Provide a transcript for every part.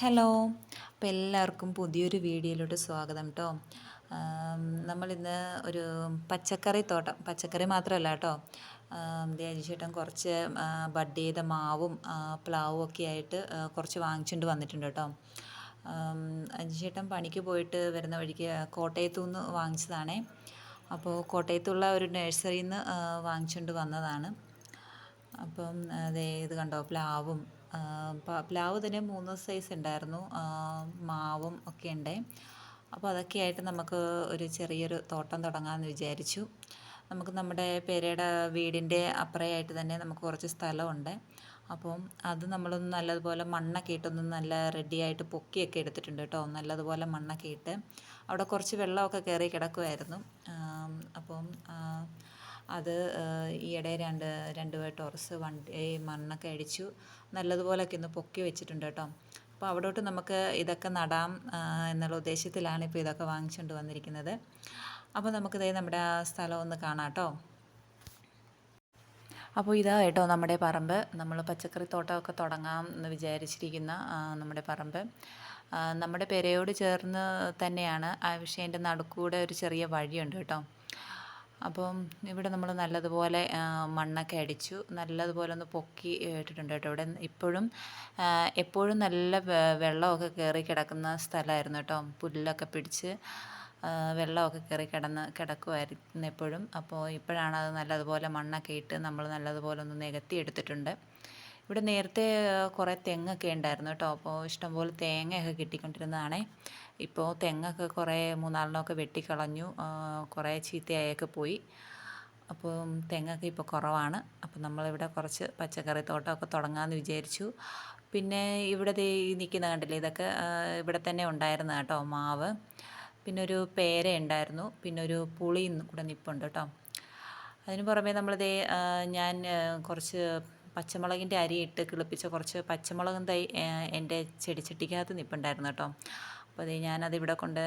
Hello. അപ്പോൾ എല്ലാവർക്കും പുതിയൊരു വീഡിയോയിലോട്ട് സ്വാഗതം കേട്ടോ നമ്മളിന്ന് ഒരു പച്ചക്കറി തോട്ടം പച്ചക്കറി മാത്രമല്ല കേട്ടോ ചേട്ടൻ കുറച്ച് ബഡ് ചെയ്ത മാവും പ്ലാവും ഒക്കെ ആയിട്ട് കുറച്ച് വാങ്ങിച്ചുകൊണ്ട് വന്നിട്ടുണ്ട് കേട്ടോ ചേട്ടൻ പണിക്ക് പോയിട്ട് വരുന്ന വഴിക്ക് കോട്ടയത്തു നിന്ന് വാങ്ങിച്ചതാണേ. അപ്പോൾ കോട്ടയത്തുള്ള ഒരു നഴ്സറിയിൽ നിന്ന് വാങ്ങിച്ചുകൊണ്ട് വന്നതാണ്. അപ്പം ഇത് കണ്ടോ പ്ലാവും പ്ലാവ് തന്നെ മൂന്ന് സൈസ് ഉണ്ടായിരുന്നു. മാവും ഒക്കെ ഉണ്ട്. അപ്പോൾ അതൊക്കെ ആയിട്ട് നമുക്ക് ഒരു ചെറിയൊരു തോട്ടം തുടങ്ങാമെന്ന് വിചാരിച്ചു. നമുക്ക് നമ്മുടെ പെരയുടെ വീടിന്റെ അപ്പുറയായിട്ട് തന്നെ നമുക്ക് കുറച്ച് സ്ഥലമുണ്ട്. അപ്പം അത് നമ്മളൊന്ന് നല്ലതുപോലെ മണ്ണൊക്കെ ഇട്ടൊന്ന് നല്ല റെഡിയായിട്ട് പൊക്കിയൊക്കെ എടുത്തിട്ടുണ്ട് കേട്ടോ. നല്ലതുപോലെ മണ്ണൊക്കെ ഇട്ട്. അവിടെ കുറച്ച് വെള്ളമൊക്കെ കയറി കിടക്കുമായിരുന്നു അപ്പം അത് ഈയിടെ രണ്ട് രണ്ട് ടോറസ് വണ്ടി മണ്ണൊക്കെ അടിച്ചു. നല്ലതുപോലെയൊക്കെ ഒന്ന് പൊക്കി വെച്ചിട്ടുണ്ട് കേട്ടോ. അപ്പോൾ അവിടോട്ട് നമുക്ക് ഇതൊക്കെ നടാം എന്നുള്ള ഉദ്ദേശത്തിലാണ് ഇപ്പോൾ ഇതൊക്കെ വാങ്ങിച്ചുകൊണ്ട് വന്നിരിക്കുന്നത്. അപ്പോൾ നമുക്ക് ദേ നമ്മുടെ സ്ഥലം ഒന്ന് കാണാം കേട്ടോ. അപ്പോൾ ഇതാ കേട്ടോ നമ്മുടെ പറമ്പ്. നമ്മൾ പച്ചക്കറി തോട്ടമൊക്കെ തുടങ്ങാം എന്ന് വിചാരിച്ചിരിക്കുന്ന നമ്മുടെ പറമ്പ്. നമ്മുടെ പെരയോട് ചേർന്ന് തന്നെയാണ് ആ പക്ഷേ എന്റെ നടുക്കൂടെ ഒരു ചെറിയ വഴിയുണ്ട് കേട്ടോ. അപ്പം ഇവിടെ നമ്മൾ നല്ലതുപോലെ മണ്ണൊക്കെ അടിച്ചു നല്ലതുപോലെ ഒന്ന് പൊക്കി ഇട്ടിട്ടുണ്ട് കേട്ടോ. ഇവിടെ ഇപ്പോഴും എപ്പോഴും നല്ല വെള്ളമൊക്കെ കയറി കിടക്കുന്ന സ്ഥലമായിരുന്നു കേട്ടോ. പുല്ലൊക്കെ പിടിച്ച് വെള്ളമൊക്കെ കയറി കിടന്ന് കിടക്കുമായിരുന്നു എപ്പോഴും. അപ്പോൾ ഇപ്പോഴാണ് അത് നല്ലതുപോലെ മണ്ണൊക്കെ ഇട്ട് നമ്മൾ നല്ലതുപോലെ ഒന്ന് നികത്തി എടുത്തിട്ടുണ്ട്. ഇവിടെ നേരത്തെ കുറേ തെങ്ങൊക്കെ ഉണ്ടായിരുന്നു കേട്ടോ. അപ്പോൾ ഇഷ്ടംപോലെ തേങ്ങയൊക്കെ കിട്ടിക്കൊണ്ടിരുന്നതാണേ. ഇപ്പോൾ തെങ്ങൊക്കെ കുറേ മൂന്നാലെണ്ണമൊക്കെ വെട്ടിക്കളഞ്ഞു. കുറേ ചീത്തയായൊക്കെ പോയി. അപ്പോൾ തെങ്ങൊക്കെ ഇപ്പോൾ കുറവാണ്. അപ്പോൾ നമ്മളിവിടെ കുറച്ച് പച്ചക്കറി തോട്ടമൊക്കെ തുടങ്ങാമെന്ന് വിചാരിച്ചു. പിന്നെ ഇവിടെ ഈ നിൽക്കുന്ന കണ്ടില്ലേ ഇതൊക്കെ ഇവിടെ തന്നെ ഉണ്ടായിരുന്നു കേട്ടോ മാവ്. പിന്നെ ഒരു പേര ഉണ്ടായിരുന്നു. പിന്നെ ഒരു പുളിയും കൂടെ നിൽപ്പുണ്ട് കേട്ടോ. അതിന് പുറമേ നമ്മളിതേ ഞാൻ കുറച്ച് പച്ചമുളകിന്റെ അരിയിട്ട് കിളിപ്പിച്ച കുറച്ച് പച്ചമുളകും തൈ എന്റെ ചെടിച്ചട്ടിക്കകത്ത് നിൽപ്പുണ്ടായിരുന്നു കേട്ടോ. അപ്പോൾ അതേ ഞാനത് ഇവിടെ കൊണ്ട്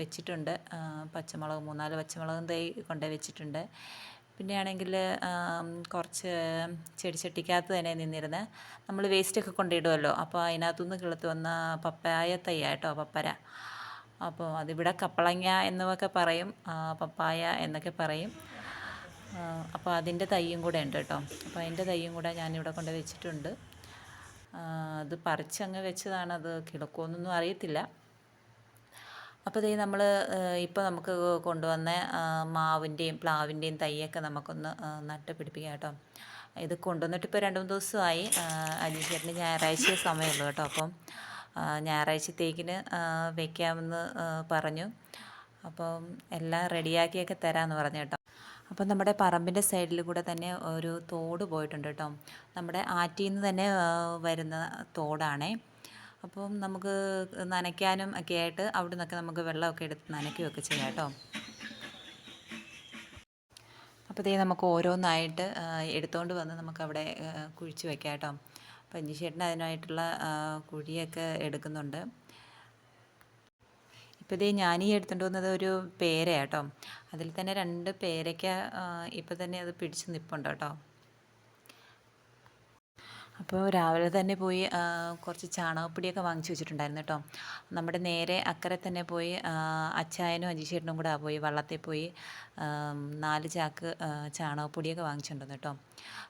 വെച്ചിട്ടുണ്ട്. പച്ചമുളക് മൂന്നാൽ പച്ചമുളകും തൈ കൊണ്ട് വെച്ചിട്ടുണ്ട്. പിന്നെയാണെങ്കിൽ കുറച്ച് ചെടിച്ചട്ടിക്കകത്ത് തന്നെ നിന്നിരുന്ന് നമ്മൾ വേസ്റ്റൊക്കെ കൊണ്ടിടുമല്ലോ അപ്പോൾ അതിനകത്തുനിന്ന് കിളുത്ത് വന്ന പപ്പായ തൈ കേട്ടോ പപ്പര. അപ്പോൾ അതിവിടെ കപ്പളങ്ങ എന്നൊക്കെ പറയും പപ്പായ എന്നൊക്കെ പറയും. അപ്പോൾ അതിന്റെ തൈയും കൂടെ ഉണ്ട് കേട്ടോ. അപ്പോൾ അതിന്റെ തൈയും കൂടെ ഞാനിവിടെ കൊണ്ട് വെച്ചിട്ടുണ്ട്. അത് പറിച്ചങ്ങ് വെച്ചതാണ് അത് കിടക്കുമെന്നൊന്നും അറിയത്തില്ല. അപ്പോൾ ഇതേ നമ്മൾ ഇപ്പോൾ നമുക്ക് കൊണ്ടുവന്ന മാവിന്റെയും പ്ലാവിന്റെയും തൈയൊക്കെ നമുക്കൊന്ന് നട്ട് പിടിപ്പിക്കാം കേട്ടോ. ഇത് കൊണ്ടുവന്നിട്ട് ഇപ്പോൾ രണ്ട് മൂന്ന് ദിവസമായി അജീഷേട്ടന് ഞായറാഴ്ച സമയമുള്ളൂ കേട്ടോ. അപ്പം ഞായറാഴ്ചത്തേക്കിന് വയ്ക്കാമെന്ന് പറഞ്ഞു. അപ്പം എല്ലാം റെഡിയാക്കിയൊക്കെ തരാമെന്ന് പറഞ്ഞു കേട്ടോ. അപ്പം നമ്മുടെ പറമ്പിന്റെ സൈഡിൽ കൂടെ തന്നെ ഒരു തോട് പോയിട്ടുണ്ട് കേട്ടോ. നമ്മുടെ ആറ്റിൽ നിന്ന് തന്നെ വരുന്ന തോടാണേ. അപ്പം നമുക്ക് നനയ്ക്കാനും ഒക്കെ ആയിട്ട് അവിടെ നിന്നൊക്കെ നമുക്ക് വെള്ളമൊക്കെ എടുത്ത് നനയ്ക്കുകയൊക്കെ ചെയ്യാം കേട്ടോ. അപ്പോൾ ഇതേ നമുക്ക് ഓരോന്നായിട്ട് എടുത്തുകൊണ്ട് വന്ന് നമുക്കവിടെ കുഴിച്ച് വെക്കാം കേട്ടോ. അപ്പം അഞ്ചിശേട്ടൻ അതിനായിട്ടുള്ള കുഴിയൊക്കെ എടുക്കുന്നുണ്ട്. ഇപ്പോൾ ഇതേ ഞാൻ ഈ എടുത്തുകൊണ്ട് വന്നത് ഒരു പേര കേട്ടോ. അതിൽ തന്നെ രണ്ട് പേരയ്ക്ക ഇപ്പോൾ തന്നെ അത് പിടിച്ച് നിൽപ്പുണ്ട് കേട്ടോ. അപ്പോൾ രാവിലെ തന്നെ പോയി കുറച്ച് ചാണകപ്പൊടിയൊക്കെ വാങ്ങിച്ചു വെച്ചിട്ടുണ്ടായിരുന്നു കേട്ടോ. നമ്മുടെ നേരെ അക്കരെ തന്നെ പോയി അച്ചായനും അജിശേട്ടനും കൂടെ പോയി വള്ളത്തിൽ പോയി നാല് ചാക്ക് ചാണകപ്പൊടിയൊക്കെ വാങ്ങിച്ചിട്ടുണ്ടെന്ന് കേട്ടോ.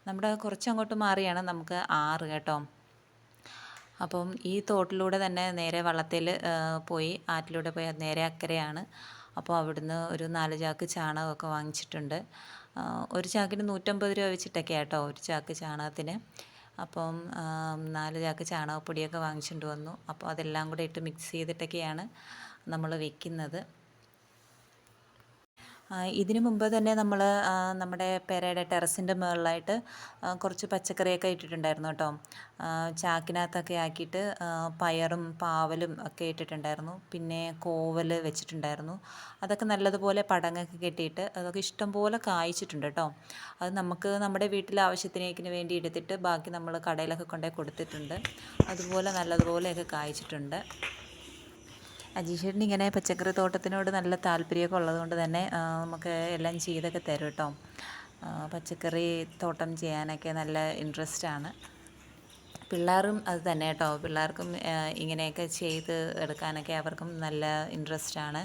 നമ്മുടെ കുറച്ച് അങ്ങോട്ട് മാറിയാണ് നമുക്ക് ആറ് കേട്ടോ. അപ്പം ഈ തോട്ടിലൂടെ തന്നെ നേരെ വള്ളത്തിൽ പോയി ആറ്റിലൂടെ പോയി നേരെ അക്കരയാണ്. അപ്പോൾ അവിടുന്ന് ഒരു നാല് ചാക്ക് ചാണകമൊക്കെ വാങ്ങിച്ചിട്ടുണ്ട്. ഒരു ചാക്കിന് നൂറ്റമ്പത് രൂപ വെച്ചിട്ടൊക്കെ കേട്ടോ ഒരു ചാക്ക് ചാണകത്തിന്. അപ്പം നാല് ചാക്ക് ചാണകപ്പൊടിയൊക്കെ വാങ്ങിച്ചുകൊണ്ട് വന്നു. അപ്പോൾ അതെല്ലാം കൂടെ ഇട്ട് മിക്സ് ചെയ്തിട്ടൊക്കെയാണ് നമ്മൾ വെക്കുന്നത്. ഇതിനു മുമ്പ് തന്നെ നമ്മൾ നമ്മുടെ പെരയുടെ ടെറസിന്റെ മുകളിലായിട്ട് കുറച്ച് പച്ചക്കറിയൊക്കെ ഇട്ടിട്ടുണ്ടായിരുന്നു കേട്ടോ. ചാക്കിനകത്തൊക്കെ ആക്കിയിട്ട് പയറും പാവലും ഒക്കെ ഇട്ടിട്ടുണ്ടായിരുന്നു. പിന്നെ കോവൽ വെച്ചിട്ടുണ്ടായിരുന്നു. അതൊക്കെ നല്ലതുപോലെ പടങ്ങൊക്കെ കെട്ടിയിട്ട് അതൊക്കെ ഇഷ്ടംപോലെ കായ്ച്ചിട്ടുണ്ട് കേട്ടോ. അത് നമുക്ക് നമ്മുടെ വീട്ടിലെ ആവശ്യത്തിനേക്കിന് വേണ്ടി എടുത്തിട്ട് ബാക്കി നമ്മൾ കടയിലൊക്കെ കൊണ്ടുപോയി കൊടുത്തിട്ടുണ്ട്. അതുപോലെ നല്ലതുപോലെയൊക്കെ കായ്ച്ചിട്ടുണ്ട്. അജീഷേട്ടന് ഇങ്ങനെ പച്ചക്കറി തോട്ടത്തിനോട് നല്ല താല്പര്യമൊക്കെ ഉള്ളതുകൊണ്ട് തന്നെ നമുക്ക് എല്ലാം ചെയ്തൊക്കെ തരും കേട്ടോ. പച്ചക്കറി തോട്ടം ചെയ്യാനൊക്കെ നല്ല ഇൻട്രസ്റ്റ് ആണ്. പിള്ളേരും അത് തന്നെ കേട്ടോ. പിള്ളേർക്കും ഇങ്ങനെയൊക്കെ ചെയ്ത് എടുക്കാനൊക്കെ അവർക്കും നല്ല ഇൻട്രസ്റ്റ് ആണ്.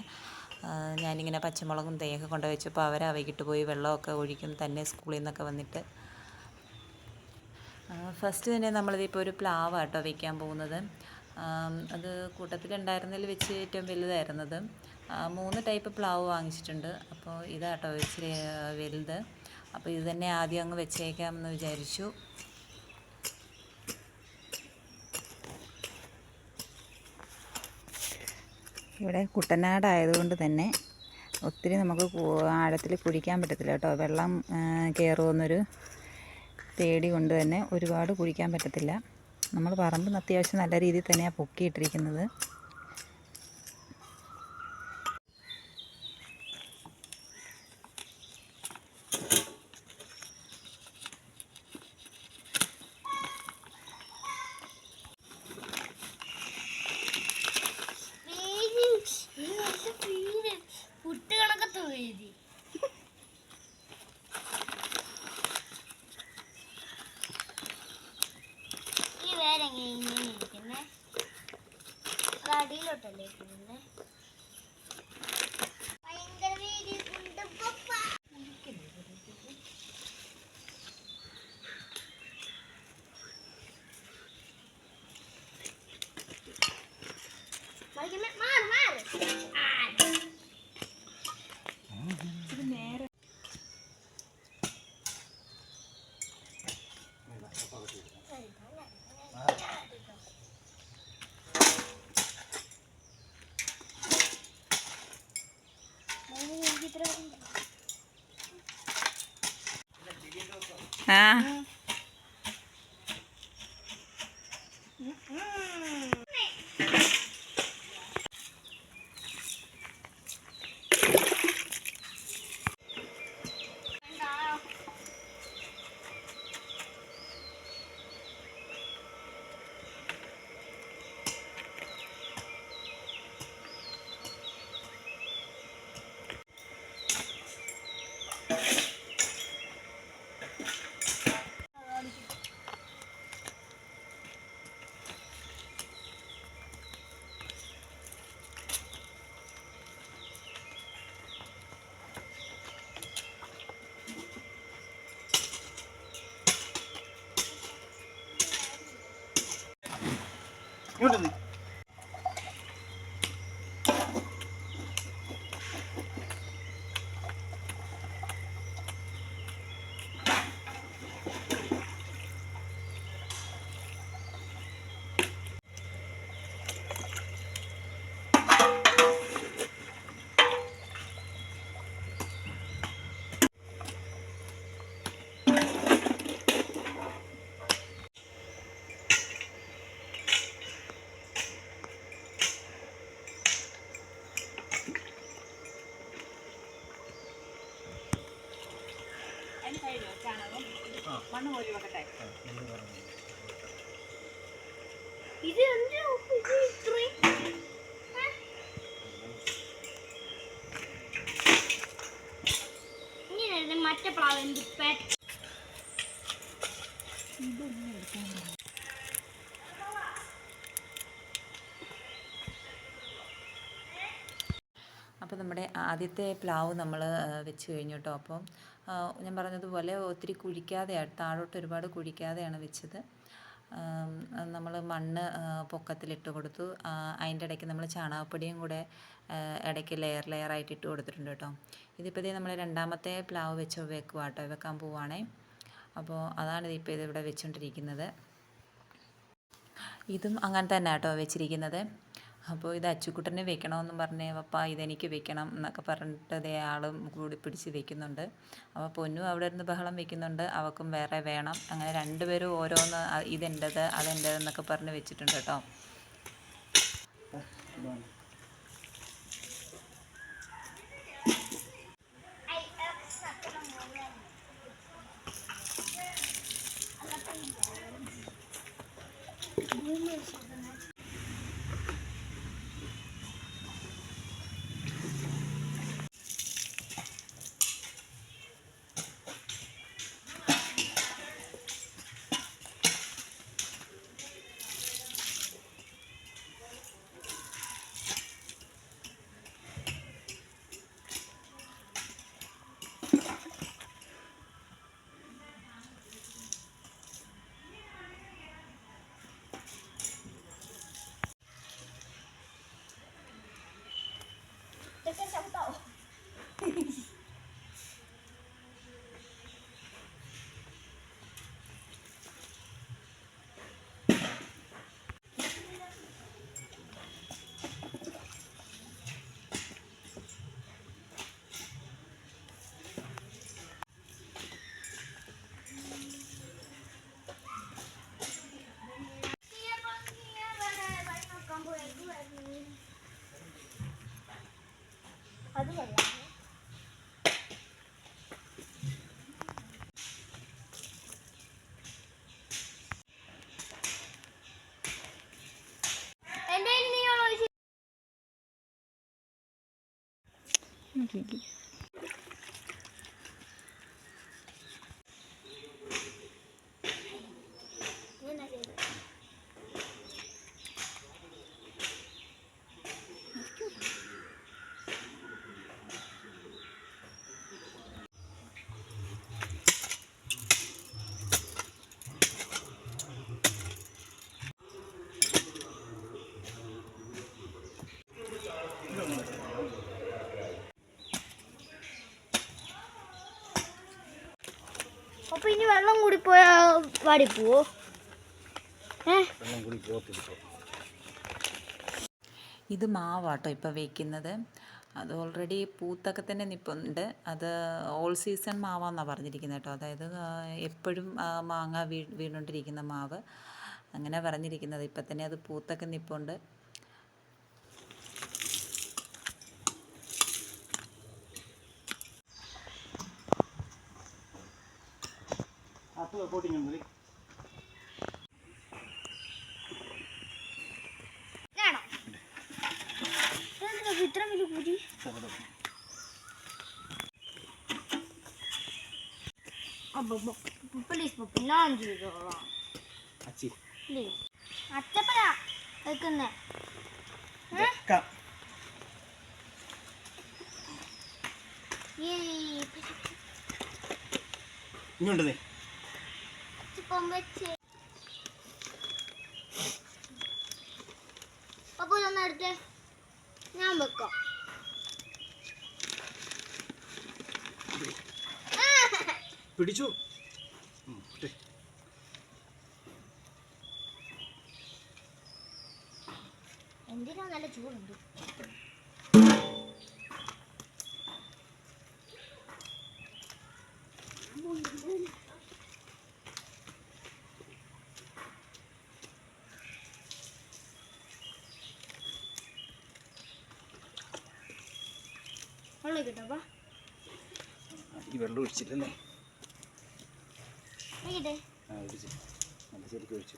ഞാനിങ്ങനെ പച്ചമുളകും തേയൊക്കെ കൊണ്ടുവച്ചപ്പോൾ അവർ വൈകിട്ട് പോയി വെള്ളമൊക്കെ ഒഴിക്കും തന്നെ സ്കൂളിൽ നിന്നൊക്കെ വന്നിട്ട്. ഫസ്റ്റ് തന്നെ നമ്മളിതിപ്പോൾ ഒരു പ്ലാവ് കേട്ടോ വെക്കാൻ പോകുന്നത്. അത് കൂട്ടത്തിലുണ്ടായിരുന്നതിൽ വെച്ച് ഏറ്റവും വലുതായിരുന്നത്. മൂന്ന് ടൈപ്പ് പ്ലാവ് വാങ്ങിച്ചിട്ടുണ്ട്. അപ്പോൾ ഇതാട്ടോ ഇച്ചിരി വലുത്. അപ്പോൾ ഇത് തന്നെ ആദ്യം അങ്ങ് വെച്ചേക്കാമെന്ന് വിചാരിച്ചു. ഇവിടെ കുട്ടനാടായതുകൊണ്ട് തന്നെ ഒത്തിരി നമുക്ക് ആഴത്തിൽ കുഴിക്കാൻ പറ്റത്തില്ല കേട്ടോ. വെള്ളം കയറുമെന്നൊരു പേടി കൊണ്ട് തന്നെ ഒരുപാട് കുഴിക്കാൻ പറ്റത്തില്ല. നമ്മൾ പറമ്പ് അത്യാവശ്യം നല്ല രീതിയിൽ തന്നെയാണ് പൊക്കിയിട്ടിരിക്കുന്നത്. അത് 啊。ആ ഇത് എന്തിനാ ഇത്? ഇങ്ങനെയായിരുന്നു മറ്റേ പ്ലാവ് അപ്പോൾ നമ്മുടെ ആദ്യത്തെ പ്ലാവ് നമ്മൾ വെച്ച് കഴിഞ്ഞു കേട്ടോ അപ്പോൾ ഞാൻ പറഞ്ഞതുപോലെ ഒത്തിരി കുഴിക്കാതെ താഴോട്ട് ഒരുപാട് കുഴിക്കാതെയാണ് വെച്ചത്. നമ്മൾ മണ്ണ് പൊക്കത്തിലിട്ട് കൊടുത്തു. അതിന്റെ ഇടയ്ക്ക് നമ്മൾ ചാണകപ്പൊടിയും കൂടെ ഇടയ്ക്ക് ലെയർ ലെയർ ആയിട്ട് ഇട്ട് കൊടുത്തിട്ടുണ്ട് കേട്ടോ. ഇതിപ്പോൾ ഇതേ നമ്മൾ രണ്ടാമത്തെ പ്ലാവ് വെച്ച് വെക്കുക കേട്ടോ വെക്കാൻ പോവുകയാണേ അപ്പോൾ അതാണ് ഇതിപ്പോൾ ഇതിവിടെ വെച്ചുകൊണ്ടിരിക്കുന്നത് ഇതും അങ്ങനെ തന്നെ കേട്ടോ വെച്ചിരിക്കുന്നത്. അപ്പോൾ ഇത് അച്ചുക്കുട്ടനെ വെക്കണമെന്നും പറഞ്ഞ് പപ്പ ഇതെനിക്ക് വെക്കണം എന്നൊക്കെ പറഞ്ഞിട്ട് അതേ ആളും കൂടി പിടിച്ച് വെക്കുന്നുണ്ട്. അപ്പോൾ പൊന്നു അവിടെ ഇരുന്ന് ബഹളം വെക്കുന്നുണ്ട്. അവൾക്കും വേറെ വേണം. അങ്ങനെ രണ്ടുപേരും ഓരോന്ന് ഇതെന്റേത് അതെന്റേത് എന്നൊക്കെ പറഞ്ഞ് വെച്ചിട്ടുണ്ട് കേട്ടോ. 我更想不到嘿嘿 Gigi. അപ്പൊ ഇനി വെള്ളം കൂടി പോയാ പോവോ? ഇത് മാവാട്ടോ ഇപ്പോൾ വെക്കുന്നത്. അത് ഓൾറെഡി പൂത്തൊക്കെ തന്നെ നിൽപ്പുണ്ട് അത് ഓൾ സീസൺ മാവാന്നാണ് പറഞ്ഞിരിക്കുന്നത് കേട്ടോ. അതായത് എപ്പോഴും മാങ്ങ വീ വീണുകൊണ്ടിരിക്കുന്ന മാവ്. അങ്ങനെ പറഞ്ഞിരിക്കുന്നത്. ഇപ്പം തന്നെ അത് പൂത്തൊക്കെ നിൽപ്പുണ്ട് അപ്പോൾ കോട്ടിങ് ഉണ്ട് വേണോ ഇതെന്തിനാ ഇത്ര വലിയ അപ്പൊ പ്ലീസ് പപ്പ ഞാൻ ചെയ്തോളാം പ്ലീസ് അച്ചപ്പനാ വെക്കുന്നേ വെക്കാം ഇങ്ങോട്ട് നീ ചിപ്പം വെച്ച്. അപ്പൊ ഇതൊന്ന് എടുത്തേ ഞാൻ വെക്കാം. പിടിച്ചു. എന്തിനാ നല്ല ചൂടുണ്ട്? വെള്ളം കിട്ടപ്പാ ഈ വെള്ളം ഒഴിച്ചില്ലല്ലേ? ആ ഒഴിച്ചു. നല്ല ശരിക്കും ഒഴിച്ചു.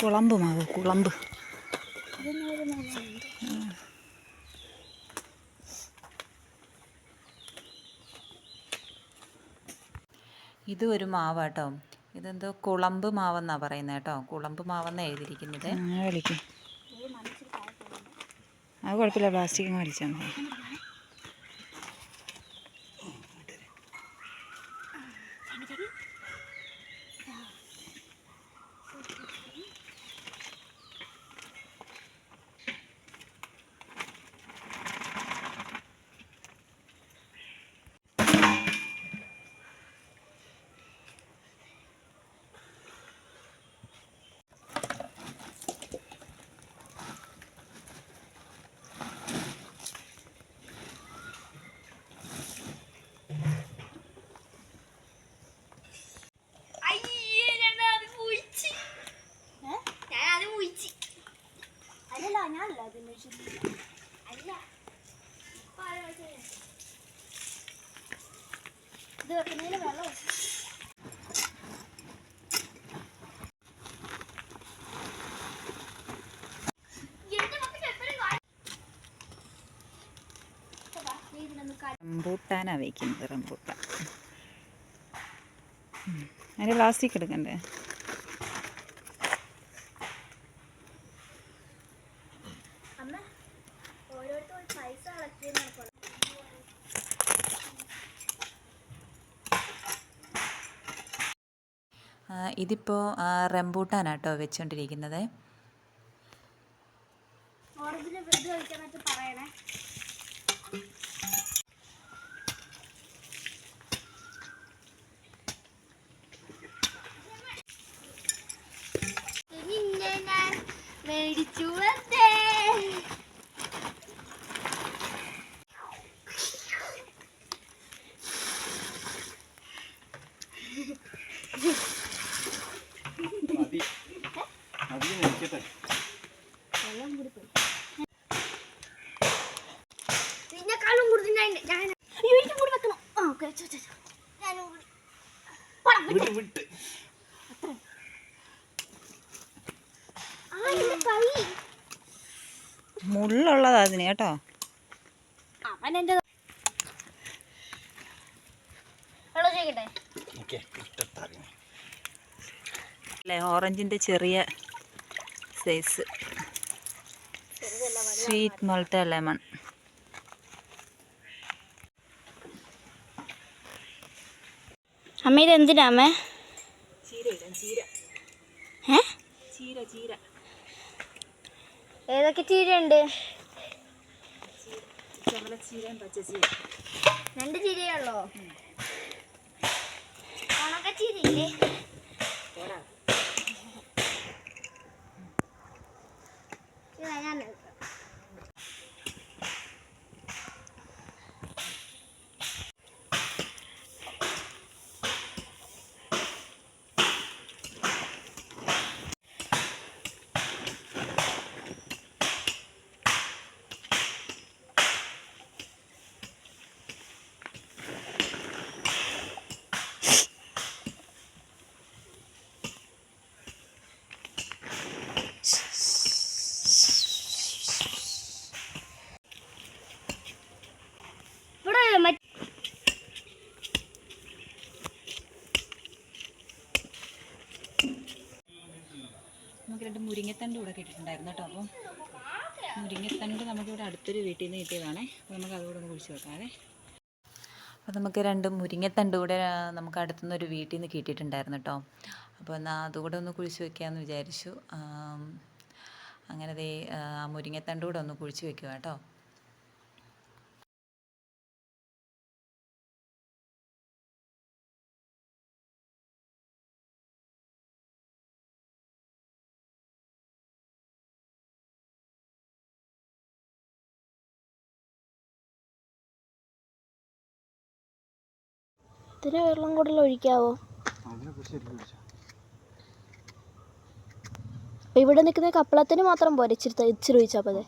കുളമ്പ് മാവ് കുളമ്പ്. ഇത് ഒരു മാവാട്ടോ. ഇതെന്തോ കുളമ്പ് മാവെന്നാണ് പറയുന്നത് കേട്ടോ. കുളമ്പ് മാവെന്നാണ് എഴുതിയിരിക്കുന്നത്. അത് കുഴപ്പമില്ല പ്ലാസ്റ്റിക് വലിച്ചാൽ മതി അയ്യേ ഞാൻ അത് കുഴിച്ച് ഞാൻ അത് കുഴിച്ച് അല്ലല്ല ഞാനല്ല അത് അന്വേഷിച്ചത് അല്ല ഇപ്പൊ ആരാ വെച്ചത്? ഇത് വെക്കുന്നതിന് വെള്ളം ഒഴിച്ച്. എന്റെ മക്കൾക്ക് എപ്പോഴും കാ- ഇപ്പൊ വാ, നീ ഇതിനൊന്ന് വെള്ളം റംബൂട്ടാനാണ് വയ്ക്കുന്നത് റംബൂട്ടാൻ. അതിന് പ്ലാസ്റ്റിക് എടുക്കണ്ടേ ഇതിപ്പോൾ റംബൂട്ടാനാട്ടോ വെച്ചുകൊണ്ടിരിക്കുന്നത് ഓറഞ്ചിന് ഇത് കഴിക്കാനായിട്ട് പറയണേ നിന്നെ ഞാൻ മേടിച്ചു വന്നേ മതി മതി നിൽക്കട്ടെ ഇതിനെക്കാളും കൂടുതൽ ഞാൻ ഞാൻ അയ്യോ എനിക്കും കൂടി വെക്കണം ആ ഓക്കെ ഞാനും കൂടി പോടാ, വിട്ട്. മുള്ളുള്ളതാ അതിന് കേട്ടോ. അവൻ അല്ലേ ഓറഞ്ചിന്റെ ചെറിയ സൈസ്. Sweet Malta lemon. അമ്മ ഇത് എന്തിനാ അമ്മേ ഏ? ചീര ഉണ്ട് ഏതൊക്കെ ചീരയുണ്ട്? രണ്ട് ചീരയുള്ളോ ഉണക്ക ചീരയില്ലേ? ഞാൻ എടുക്കാം. ഇവിടെ മറ്റ് നമുക്ക് രണ്ട് മുരിങ്ങത്തണ്ട് ഇവിടെ കിട്ടിയിട്ടുണ്ടായിരുന്നു കേട്ടോ. അപ്പം മുരിങ്ങത്തണ്ട് നമുക്കിവിടെ അടുത്തൊരു വീട്ടിൽ നിന്ന് കിട്ടിയതാണേ. അപ്പോൾ നമുക്ക് അതുകൂടെ ഒന്ന് കുഴിച്ച് വെക്കാവേ. അപ്പോൾ നമുക്ക് രണ്ട് മുരിങ്ങത്തണ്ട് കൂടെ നമുക്ക് അടുത്തുനിന്ന് ഒരു വീട്ടിൽ നിന്ന് കിട്ടിയിട്ടുണ്ടായിരുന്നു കേട്ടോ. അപ്പോൾ എന്നാൽ അതുകൂടെ ഒന്ന് കുഴിച്ച് വെക്കാമെന്ന് വിചാരിച്ചു. അങ്ങനെ ദേ ആ മുരിങ്ങത്തണ്ട് കൂടെ ഒന്ന് കുഴിച്ച് വെക്കുക കേട്ടോ. ഇതിന് വെള്ളം കൂടുതൽ ഒഴിക്കാവോ? ഇവിടെ നിൽക്കുന്ന കപ്പളത്തിന് മാത്രം പോരെ ഇച്ചിരി ഇച്ചിരി ഒഴിച്ചാൽ പോലെ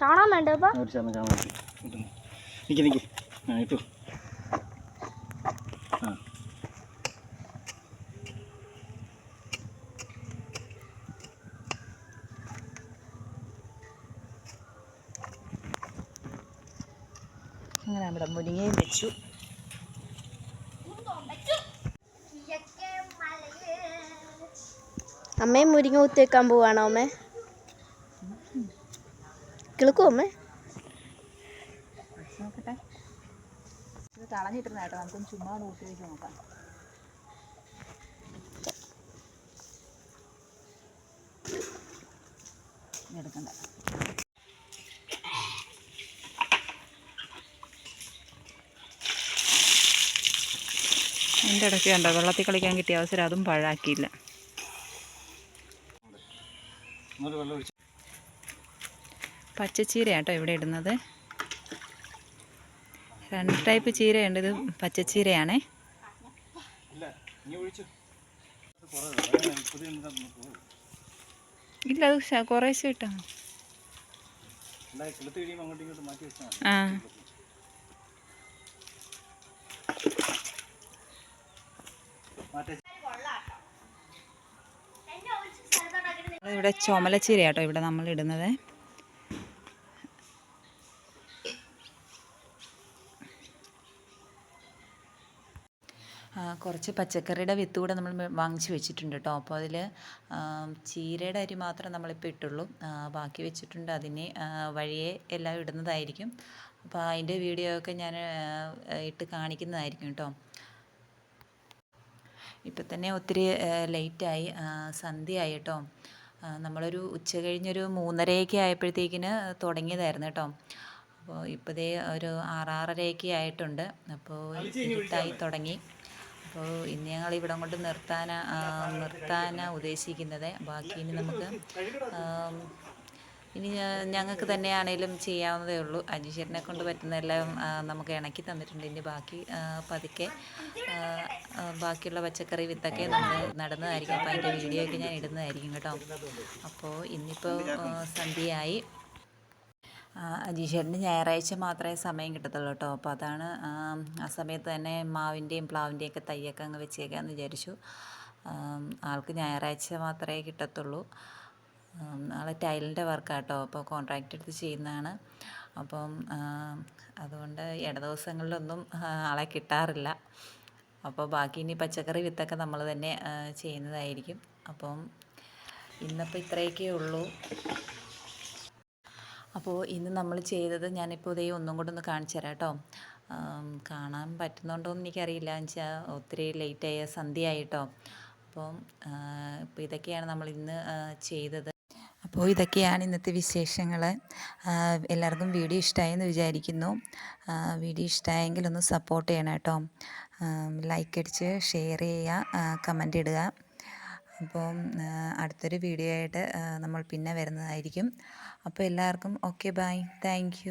ചാണാൻ വേണ്ടപ്പോ വേണ്ട ആ ഇട്ടു. നമ്മുടെ മുരിങ്ങയും വെച്ചു. അമ്മയും മുരിങ്ങ കുത്തി വെക്കാൻ പോവാണോ അമ്മേ? കിളുക്കും അമ്മേ? നോക്കട്ടെ. ഇത് കളഞ്ഞിട്ടിരുന്ന കേട്ടോ നമുക്കൊന്ന് ചുമ്മാ വെച്ച് നോക്കാം. എന്റെ ഇടയ്ക്ക് കണ്ടോ വെള്ളത്തിൽ കളിക്കാൻ കിട്ടിയ അവസരം അതും പാഴാക്കിയില്ല. ഇങ്ങോട്ട് വെള്ളം ഒഴിച്ചു. പച്ചച്ചീര കേട്ടോ ഇവിടെ ഇടുന്നത്. രണ്ട് ടൈപ്പ് ചീരയുണ്ട് ഇത് പച്ചച്ചീരയാണേ. ഇല്ല അത് കുറേശ്ശെ ഇട്ടാ അല്ല ഇവിടെ ചുമലച്ചീര കേട്ടോ ഇവിടെ നമ്മൾ ഇടുന്നത്. കുറച്ച് പച്ചക്കറിയുടെ വിത്ത് കൂടെ നമ്മൾ വാങ്ങിച്ച് വെച്ചിട്ടുണ്ട് കേട്ടോ. അപ്പോൾ അതിൽ ചീരയുടെ അരി മാത്രം നമ്മളിപ്പോൾ ഇട്ടുള്ളൂ. ബാക്കി വെച്ചിട്ടുണ്ട്. അതിനെ വഴിയെ എല്ലാം ഇടുന്നതായിരിക്കും. അപ്പോൾ അതിന്റെ വീഡിയോ ഒക്കെ ഞാൻ ഇട്ട് കാണിക്കുന്നതായിരിക്കും കേട്ടോ. ഇപ്പം തന്നെ ഒത്തിരി ലേറ്റായി സന്ധ്യയായി കേട്ടോ. നമ്മളൊരു ഉച്ച കഴിഞ്ഞൊരു മൂന്നരയൊക്കെ ആയപ്പോഴത്തേക്കിന് തുടങ്ങിയതായിരുന്നു കേട്ടോ. അപ്പോൾ ഇപ്പോഴേ ഒരു ആറാറരയൊക്കെ ആയിട്ടുണ്ട്. അപ്പോൾ ഇരുട്ടായി തുടങ്ങി. അപ്പോൾ ഇന്ന് ഞങ്ങൾ ഇവിടം കൊണ്ട് നിർത്താനാ നിർത്താനാണ് ഉദ്ദേശിക്കുന്നത്. ബാക്കി ഇനി നമുക്ക് ഇനി ഞങ്ങൾക്ക് തന്നെയാണേലും ചെയ്യാവുന്നതേ ഉള്ളൂ. അനുശ്വരനെ കൊണ്ട് പറ്റുന്നതെല്ലാം നമുക്ക് ഇണക്കി തന്നിട്ടുണ്ട്. ഇനി ബാക്കി പതുക്കെ ബാക്കിയുള്ള പച്ചക്കറി വിത്തൊക്കെ നമ്മൾ നടന്നതായിരിക്കും. അപ്പോൾ അതിന്റെ വീഡിയോ ഒക്കെ ഞാൻ ഇടുന്നതായിരിക്കും കേട്ടോ. അപ്പോൾ ഇന്നിപ്പോൾ സന്ധ്യയായി. അജീഷേട്ടന് ഞായറാഴ്ച മാത്രമേ സമയം കിട്ടത്തുള്ളൂ കേട്ടോ. അപ്പോൾ അതാണ് ആ, സമയത്ത് തന്നെ മാവിന്റെയും പ്ലാവിന്റെയും ഒക്കെ തയ്യൊക്കെ അങ്ങ് വെച്ചേക്കാമെന്ന് വിചാരിച്ചു. ആൾക്ക് ഞായറാഴ്ച മാത്രമേ കിട്ടത്തുള്ളൂ. ആൾ ടൈലിന്റെ വർക്കാട്ടോ അപ്പോൾ കോൺട്രാക്റ്റ് എടുത്ത് ചെയ്യുന്നതാണ്. അപ്പം അതുകൊണ്ട് ഇടദിവസങ്ങളിലൊന്നും ആളെ കിട്ടാറില്ല. അപ്പോൾ ബാക്കി ഇനി പച്ചക്കറി വിത്തൊക്കെ നമ്മൾ തന്നെ ചെയ്യുന്നതായിരിക്കും. അപ്പം ഇന്നിപ്പോൾ ഇത്രയൊക്കെ ഉള്ളൂ. അപ്പോൾ ഇന്ന് നമ്മൾ ചെയ്തത് ഞാനിപ്പോൾ ഇതേ ഒന്നും കൂടെ ഒന്ന് കാണിച്ചു തരാം കേട്ടോ. കാണാൻ പറ്റുന്നുണ്ടോ എന്ന് എനിക്കറിയില്ല. വെച്ചാൽ ഒത്തിരി ലേറ്റായ സന്ധ്യയായിട്ടോ അപ്പം ഇപ്പോൾ ഇതൊക്കെയാണ് നമ്മൾ ഇന്ന് ചെയ്തത്. അപ്പോൾ ഇതൊക്കെയാണ് ഇന്നത്തെ വിശേഷങ്ങൾ. എല്ലാവർക്കും വീഡിയോ ഇഷ്ടമായെന്ന് വിചാരിക്കുന്നു. വീഡിയോ ഇഷ്ടമായെങ്കിൽ ഒന്ന് സപ്പോർട്ട് ചെയ്യണം കേട്ടോ. ലൈക്ക് അടിച്ച് ഷെയർ ചെയ്യുക കമന്റ് ഇടുക. അപ്പോൾ അടുത്തൊരു വീഡിയോ ആയിട്ട് നമ്മൾ പിന്നെ വരുന്നതായിരിക്കും. അപ്പോൾ എല്ലാവർക്കും ഓക്കെ ബൈ താങ്ക്